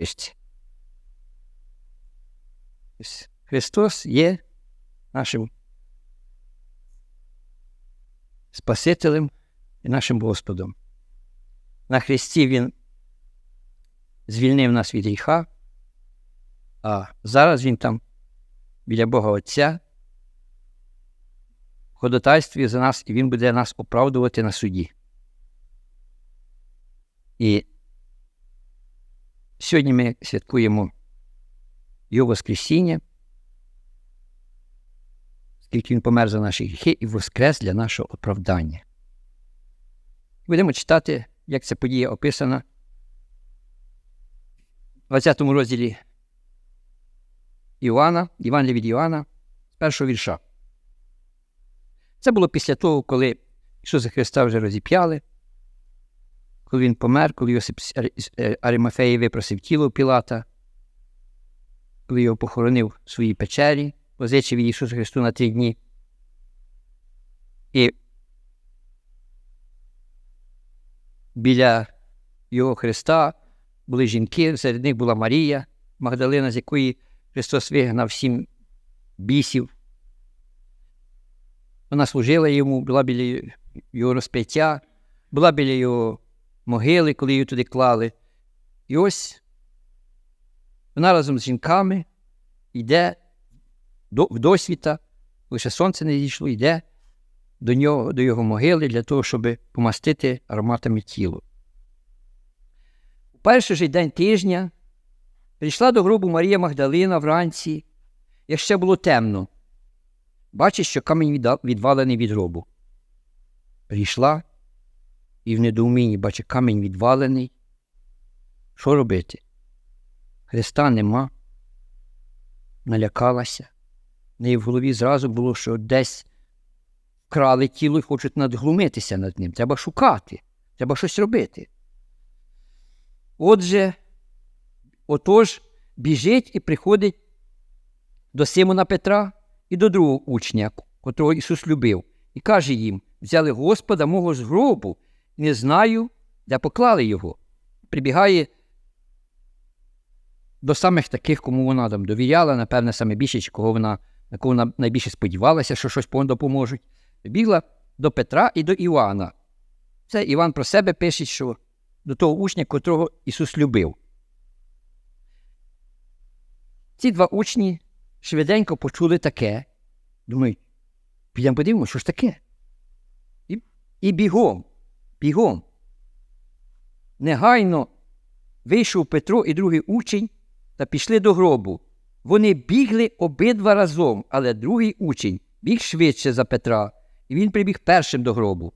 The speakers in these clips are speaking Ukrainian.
книжці. Христос є нашим Спасителем і нашим Господом. На Христі Він звільнив нас від гріха, а зараз Він там біля Бога Отця ходатайствує за нас, і Він буде нас оправдувати на суді. І сьогодні ми святкуємо Його Воскресіння, скільки Він помер за наші гріхи і воскрес для нашого оправдання. Будемо читати, як ця подія описана в 20 розділі Іоанна, Івангелія від Іоанна, першого вірша. Це було після того, коли Ісуса Христа вже розіп'яли, коли Він помер, коли Йосип Арімафеї випросив тіло Пілата, коли його похоронив в своїй печері, позичив Ісусу Христу на три дні. І біля Його Христа були жінки, серед них була Марія, Магдалина, з якої Христос вигнав сім бісів. Вона служила йому, була біля його розп'яття, була біля його могили, коли її туди клали. І ось вона разом з жінками йде до, в досвіта, лише сонце не зійшло, йде до нього, до його могили для того, щоб помастити ароматами тіло. У перший же день тижня прийшла до гробу Марія Магдалина вранці, як ще було темно. Бачить, що камінь відвалений від гробу. Прийшла і в недоумінні бачить камінь відвалений. Що робити? Христа нема, налякалася. В неї в голові зразу було, що десь вкрали тіло і хочуть надглумитися над ним. Треба шукати, треба щось робити. Отже, отож, біжить і приходить до Симона Петра і до другого учня, котрого Ісус любив, і каже їм: взяли Господа мого з гробу, не знаю, де поклали його. Прибігає до самих таких, кому вона там довіряла, напевне, саме більше, чи кого вона, на кого вона найбільше сподівалася, що щось допоможуть. Бігла до Петра і до Іоанна. Це Іван про себе пише, що до того учня, котрого Ісус любив. Ці два учні швиденько почули таке. Думають, підемо подивимося, що ж таке? І, і бігом, бігом. Негайно вийшов Петро і другий учень та пішли до гробу. Вони бігли обидва разом, але другий учень біг швидше за Петра, і він прибіг першим до гробу.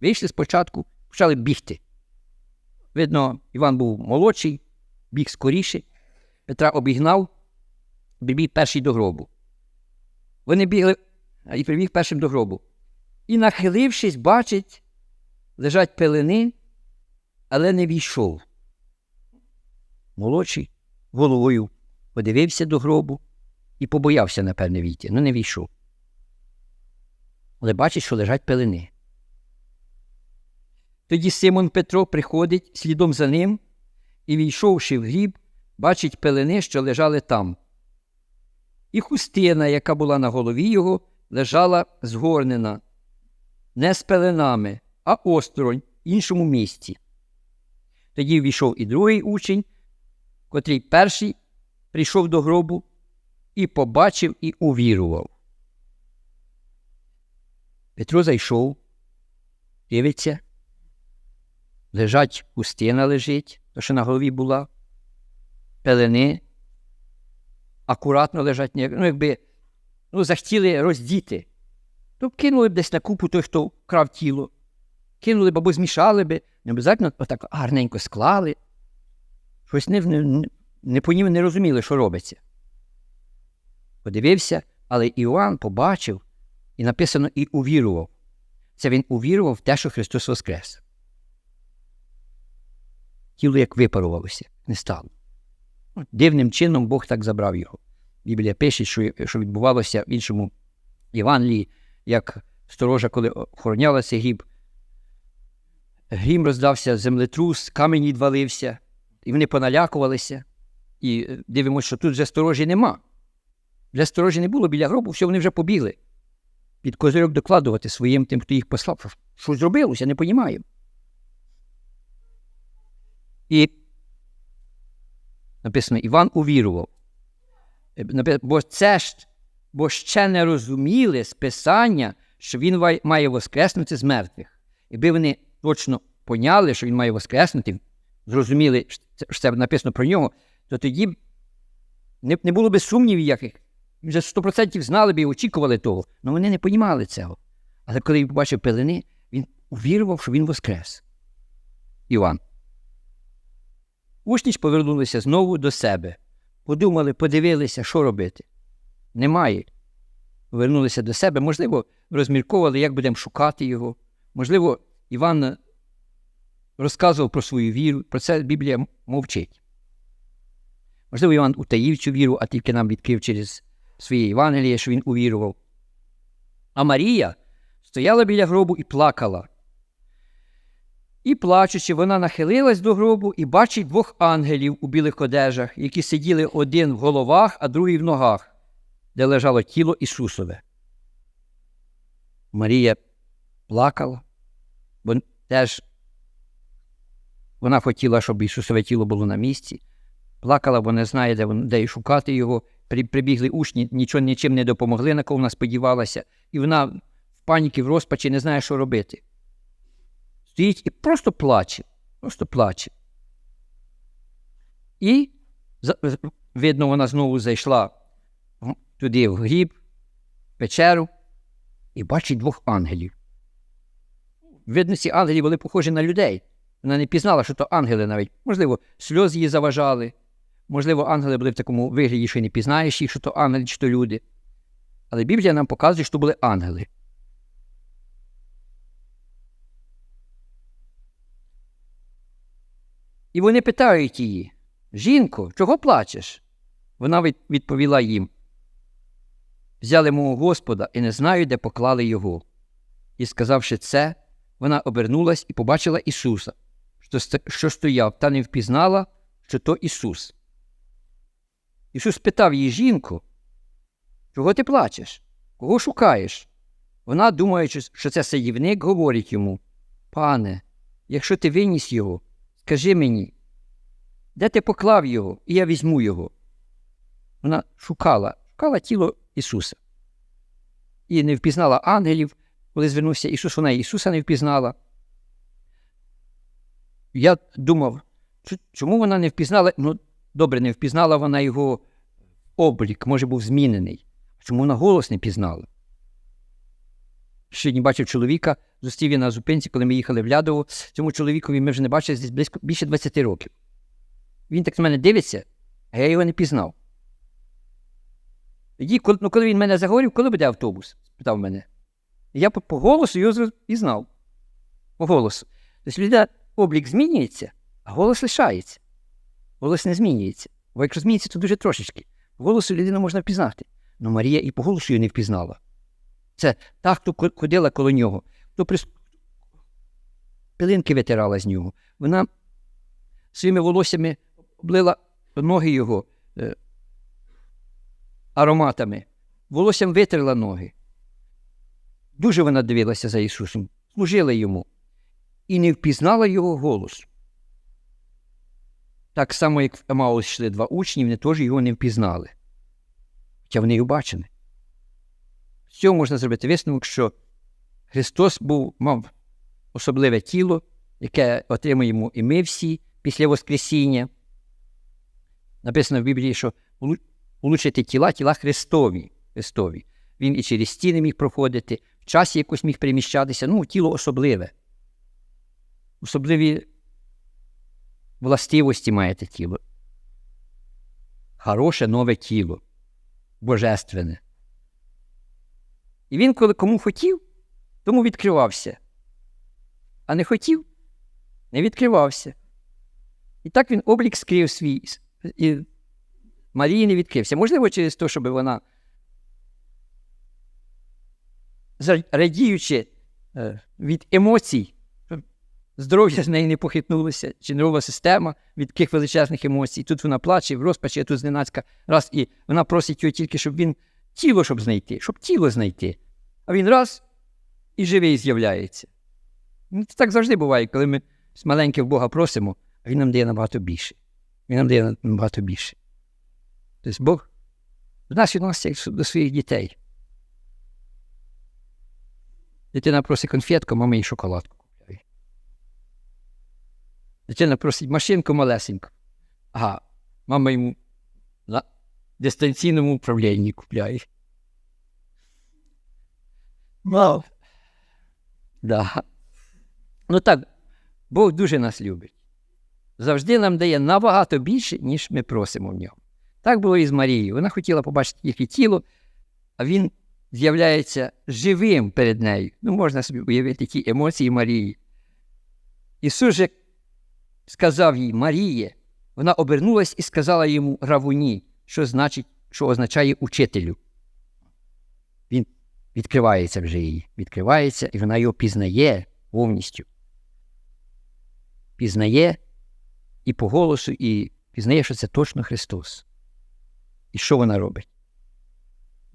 Вийшли спочатку, почали бігти. Видно, Іван був молодший, біг скоріше. Петра обігнав, прибіг перший до гробу. Вони бігли і прибіг першим до гробу. І, нахилившись, бачить, лежать пелени, але не війшов. Молодший головою подивився до гробу і побоявся, напевне, війти, але не війшов. Але бачить, що лежать пелени. Тоді Симон Петро приходить слідом за ним і, війшовши в гріб, бачить пелени, що лежали там. І хустина, яка була на голові його, лежала згорнена, не з пеленами, а осторонь в іншому місці. Тоді війшов і другий учень, котрий перший прийшов до гробу і побачив і увірував. Петро зайшов, дивиться, лежать хустина лежить, то що на голові була, пелени, акуратно лежать, ну, якби ну, захотіли роздіти, то кинули б десь на купу той, хто крав тіло, кинули б або змішали б, не обов'язково отак гарненько склали. Щось не, не, не понів, не розуміли, що робиться. Подивився, але Іоанн побачив і написано і увірував. Це він увірував в те, що Христос Воскрес. Тіло як випарувалося, не стало. Дивним чином Бог так забрав його. Біблія пише, що що відбувалося в іншому Євангелії, як сторожа, коли охоронялася гріб, грім роздався, землетрус, камінь відвалився, і вони поналякувалися. І е, дивимося, що тут вже сторожі нема. Вже сторожі не було біля гробу, все, вони вже побігли. Під козирьок докладувати своїм тим, хто їх послав. Що зробилося, не розумію. І написано, Іван увірував. Е, Бо це ж, бо ще не розуміли з Писання, що він має воскреснути з мертвих. Якби вони точно поняли, що він має воскреснути, зрозуміли, що це- написано про нього, то тоді не, було б сумнівів яких. Вже 100% знали б і очікували того. Але вони не понімали цього. Але коли він побачив пелени, він увірував, що він воскрес. Іван. Учні ж повернулися знову до себе. Подумали, подивилися, що робити. Немає. Повернулися до себе. Можливо, розмірковували, як будемо шукати його. Можливо, Іван розказував про свою віру. Про це Біблія мовчить. Можливо, Іван утаїв цю віру, а тільки нам відкрив через своє Євангеліє, що він увірував. А Марія стояла біля гробу і плакала. І, плачучи, вона нахилилась до гробу і бачить двох ангелів у білих одежах, які сиділи один в головах, а другий в ногах, де лежало тіло Ісусове. Марія плакала, теж вона хотіла, щоб Ісусове тіло було на місці. Плакала, бо не знає, де, де шукати його. При, прибігли учні, нічого нічим не допомогли, на кого вона сподівалася, і вона в паніки, в розпачі не знає, що робити. Стоїть і просто плаче, просто плаче. І, видно, вона знову зайшла туди, в гріб, в печеру, і бачить двох ангелів. Видно, ці ангелі були похожі на людей. Вона не пізнала, що то ангели навіть. Можливо, сльози її заважали. Можливо, ангели були в такому вигляді, що не пізнаєш їх, що то ангели, чи то люди. Але Біблія нам показує, що то були ангели. І вони питають її: Жінко, чого плачеш? Вона відповіла їм: Взяли мого Господа і не знаю, де поклали його. І сказавши це, вона обернулась і побачила Ісуса, що, що стояв, та не впізнала, що то Ісус. Ісус питав її жінку, чого ти плачеш? Кого шукаєш? Вона, думаючи, що це садівник, говорить йому: Пане, якщо ти виніс його, скажи мені, де ти поклав його, і я візьму його. Вона шукала, шукала тіло Ісуса. І не впізнала ангелів, коли звернувся Ісус, вона Ісуса не впізнала. Я думав, чому вона не впізнала? Ну, добре, не впізнала вона його облік, може, був змінений. Чому вона голос не пізнала? Сьогодні бачив чоловіка, зустрів я на зупинці, коли ми їхали в Лядово. Цьому чоловікові ми вже не бачили десь близько більше 20 років. Він так на мене дивиться, а я його не пізнав. Ну, коли він мене заговорив, коли буде автобус? спитав мене. І я по, по голосу його пізнав. По голосу. Тобто людина облік змінюється, а голос лишається. Голос не змінюється. Бо якщо змінюється, то дуже трошечки. Голосу людину можна впізнати. Ну Марія і по голосу її не впізнала. Це та, хто ходила коло нього, хто прис... пилинки витирала з нього. Вона своїми волоссями облила ноги його е, ароматами, волоссям витерла ноги. Дуже вона дивилася за Ісусом, служила йому і не впізнала його голос. Так само, як в Емаус йшли два учні, вони теж його не впізнали. Хоча вони його бачили. З цього можна зробити висновок, що Христос був, мав особливе тіло, яке отримуємо і ми всі після Воскресіння. Написано в Біблії, що улу- улучшити тіла, тіла Христові. Христові. Він і через стіни міг проходити, в часі якось міг переміщатися. Ну, тіло особливе. Особливі властивості має те тіло. Хороше нове тіло, божественне. І він, коли кому хотів, тому відкривався. А не хотів, не відкривався. І так він облік скрив свій. І Марії не відкрився. Можливо, через те, щоб вона, за- радіючи е, від емоцій, здоров'я з неї не похитнулося, чи нервова система від таких величезних емоцій. Тут вона плаче в розпачі, а тут зненацька раз, і вона просить його тільки, щоб він тіло щоб знайти, щоб тіло знайти. А він раз і живий з'являється. Ну, Це так завжди буває, коли ми з маленьких Бога просимо, а він нам дає набагато більше. Він нам дає набагато більше. Тобто Бог до нас відноситься до своїх дітей. Дитина просить конфетку, мама їй шоколадку купляє. Дитина просить машинку малесеньку. Ага, мама йому на дистанційному управлінні купляє. Вау. Да. Ну так, Бог дуже нас любить. Завжди нам дає набагато більше, ніж ми просимо в нього. Так було і з Марією. Вона хотіла побачити тільки тіло, а він з'являється живим перед нею. Ну, можна собі уявити ті емоції Марії. Ісус же сказав їй Маріє, вона обернулась і сказала йому Равуні, що значить, що означає учителю. Він відкривається вже їй, відкривається, і вона його пізнає повністю. Пізнає і по голосу, і пізнає, що це точно Христос. І що вона робить?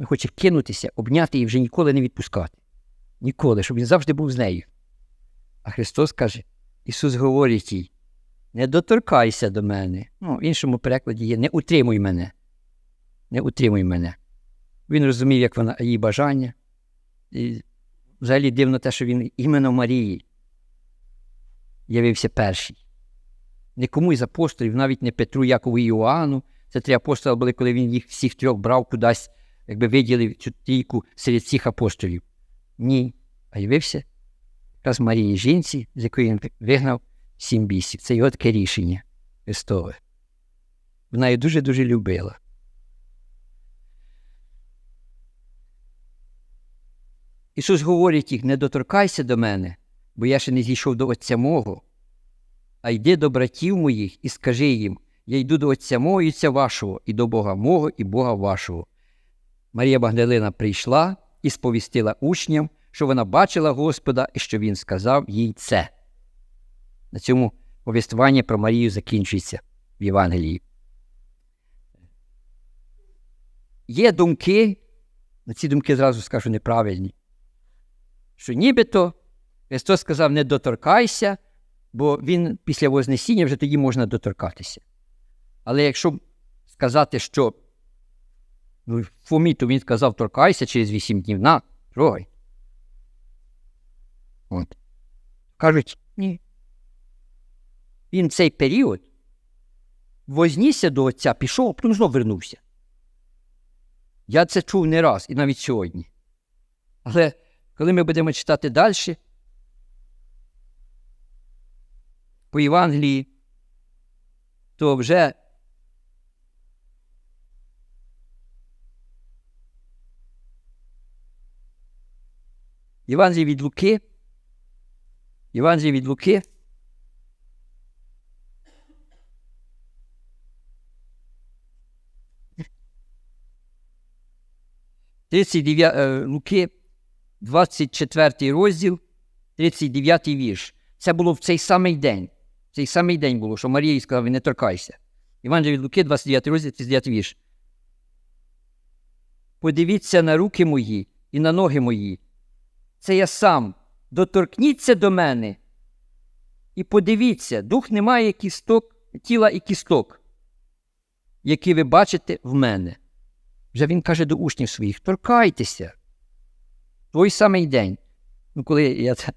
Вона хоче кинутися, обняти і вже ніколи не відпускати. Ніколи, щоб він завжди був з нею. А Христос каже, Ісус говорить їй, не доторкайся до мене. Ну, в іншому перекладі є не утримуй мене. Не утримуй мене. Він розумів, як вона її бажання. І взагалі дивно те, що він іменно Марії явився перший. Не комусь з апостолів, навіть не Петру, Якову і Іоанну. Це три апостоли були, коли він їх всіх трьох брав кудись, якби виділив цю трійку серед всіх апостолів. Ні. А явився якраз Марії жінці, з якої він вигнав сім бісів. Це його таке рішення Христове. Вона її дуже-дуже любила. Ісус говорить їх, не доторкайся до мене, бо я ще не зійшов до Отця мого, а йди до братів моїх і скажи їм, я йду до Отця мого і Отця вашого, і до Бога мого і Бога вашого. Марія Магдалина прийшла і сповістила учням, що вона бачила Господа і що Він сказав їй це. На цьому повістування про Марію закінчується в Євангелії. Є думки, на ці думки зразу скажу неправильні, що нібито Христос сказав, не доторкайся, бо Він після Вознесіння вже тоді можна доторкатися. Але якщо сказати, що Фомі, то він сказав, торкайся через вісім днів, на, трогай. От. Кажуть, ні. Він цей період вознісся до отця, пішов, а потім знов вернувся. Я це чув не раз і навіть сьогодні. Але коли ми будемо читати далі, по Євангелії, то вже Євангелії від Луки. Євангелії від Луки. Луки, 24 розділ, 39 вірш. Це було в цей самий день. В цей самий день було, що Марія їй сказала, не торкайся. Івангелій від Луки, 29 розділ, 39 вірш. Подивіться на руки мої і на ноги мої. Це я сам. Доторкніться до мене. І подивіться, дух не має кісток, тіла і кісток, які ви бачите в мене. Вже він каже до учнів своїх: торкайтеся. Той самий день. Ну, коли я це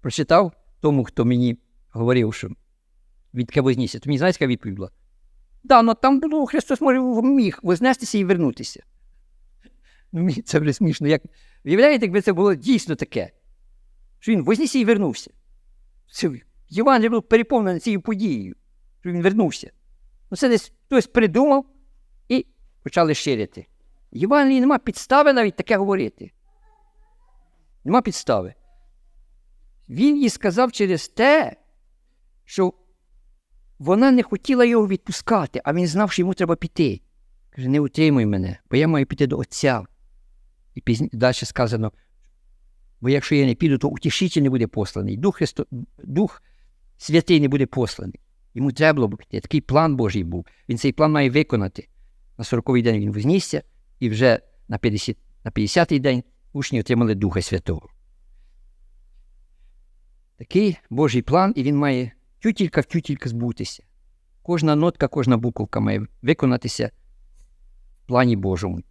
прочитав тому, хто мені говорив, що від вознісся, то мені знаєте, яка відповідь була? Да, ну там було Христос може міг вознестися і вернутися. Ну, мені це вже смішно. Як... Уявляєте, якби це було дійсно таке, що він вознісся і вернувся. Це Євангеліє було переповнене цією подією, що він вернувся. Ну, це десь хтось придумав і почали ширити. Євангелії нема підстави навіть таке говорити. Нема підстави. Він їй сказав через те, що вона не хотіла його відпускати, а він знав, що йому треба піти. Каже, не утримуй мене, бо я маю піти до Отця. І пізні... далі сказано, Бо якщо я не піду, то утішитель не буде посланий, Дух, Христо... Дух Святий не буде посланий. Йому треба було б. Такий план Божий був. Він цей план має виконати. На 40-й день він вознісся, і вже на 50 на 50-й день учні отримали Духа Святого. Такий Божий план, і він має тютілька в тютілька збутися. Кожна нотка, кожна буковка має виконатися в плані Божому.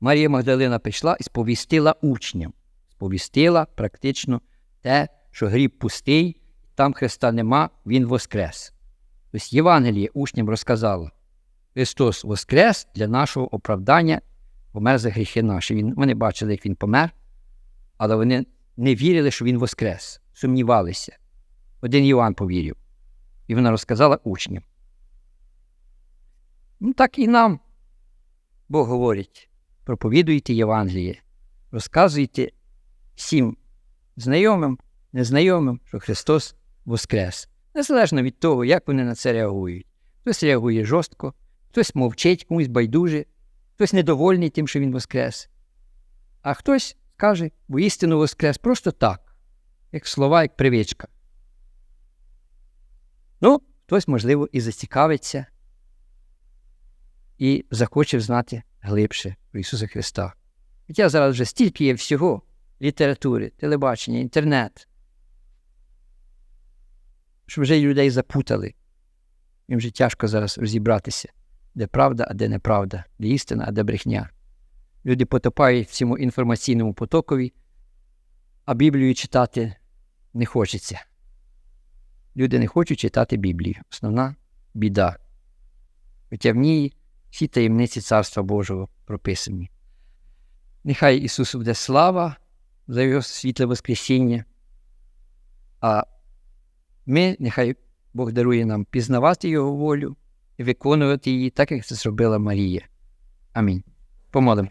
Марія Магдалина прийшла і сповістила учням, сповістила практично те, що гріб пустий, там Христа нема, Він воскрес. Тобто Євангеліє учням розказало, Христос воскрес для нашого оправдання, помер за гріхи наші. Він, вони бачили, як Він помер, але вони не вірили, що Він воскрес, сумнівалися. Один Іоанн повірив. І вона розказала учням. Ну, так і нам Бог говорить проповідуйте Євангеліє, розказуйте всім знайомим, незнайомим, що Христос Воскрес. Незалежно від того, як вони на це реагують. Хтось реагує жорстко, хтось мовчить, комусь байдуже, хтось недовольний тим, що він Воскрес. А хтось каже, бо істину Воскрес просто так, як слова, як привичка. Ну, хтось, можливо, і зацікавиться, і захоче знати глибше про Ісуса Христа. Хоча зараз вже стільки є всього літератури, телебачення, інтернет, що вже людей запутали. Їм вже тяжко зараз розібратися, де правда, а де неправда, де істина, а де брехня. Люди потопають в цьому інформаційному потокові, а Біблію читати не хочеться. Люди не хочуть читати Біблію. Основна біда. Хоча в ній всі таємниці Царства Божого прописані. Нехай Ісусу буде слава за Його світле Воскресіння, а ми, нехай Бог дарує нам пізнавати Його волю і виконувати її так, як це зробила Марія. Амінь. Помолимо.